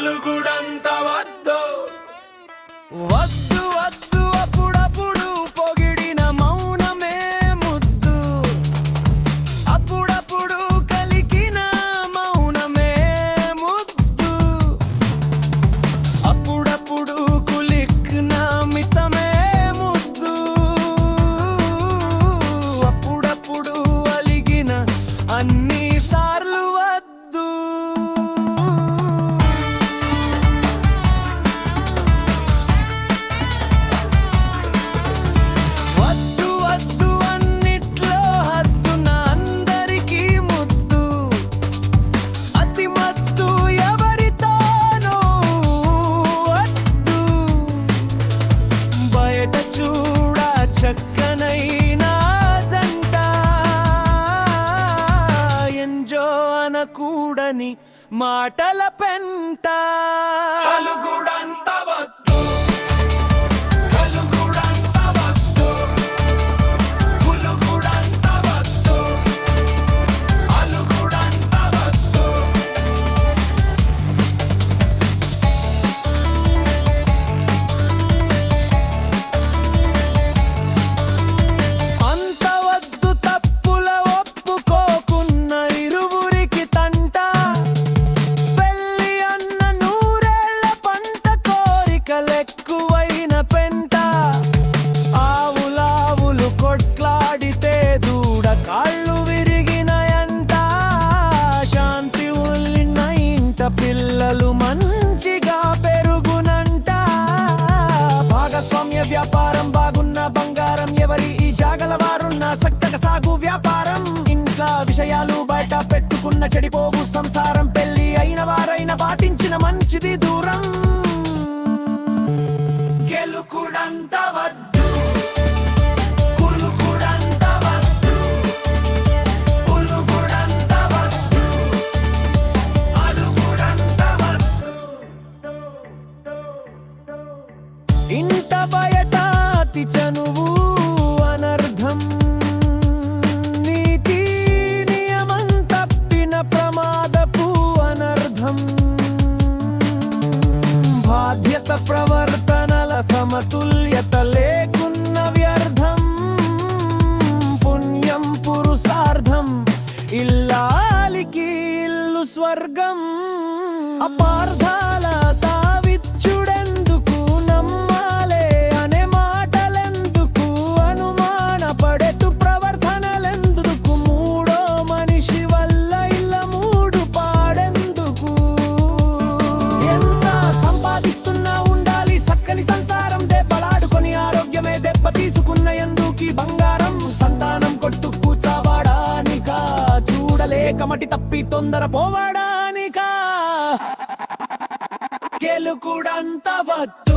నాలుగు కూడని మాటల పెంట. అలుగుడా ఎక్కువైన పెంట. ఆవులావులు కొట్లాడితే దూడ కాళ్ళు విరిగినయంట. శాంతి ఉల్లిన ఇంట పిల్లలు మంచిగా పెరుగునంట. భాగస్వామ్య వ్యాపారం బాగున్న బంగారం ఎవరి ఈ జాగల వారున్న సక్కగా సాగు వ్యాపారం. ఇంట్లో విషయాలు బయట పెట్టుకున్న చెడిపోవు సంసారం. పెళ్ళి అయిన వారైన పాటించిన మంచిది దూరం. గెలుకుడంత వద్దు కులుకుడంత వద్దు వద్దు అలుగుడంత వద్దు ఇంట బయట అతి చనువు అనర్ధం. నీతి నియమం తప్పిన ప్రమాదపు అనర్ధం. బాధ్యత ప్రవర్తనల సమతుల్యత లేకున్న వ్యర్థం పుణ్యం పురుషార్థం ఇల్లాలికి ఇల్లు స్వర్గం అపార్థం కమటి తప్పి తొందర పోవాడానికా? గెలుకుడంత వద్దు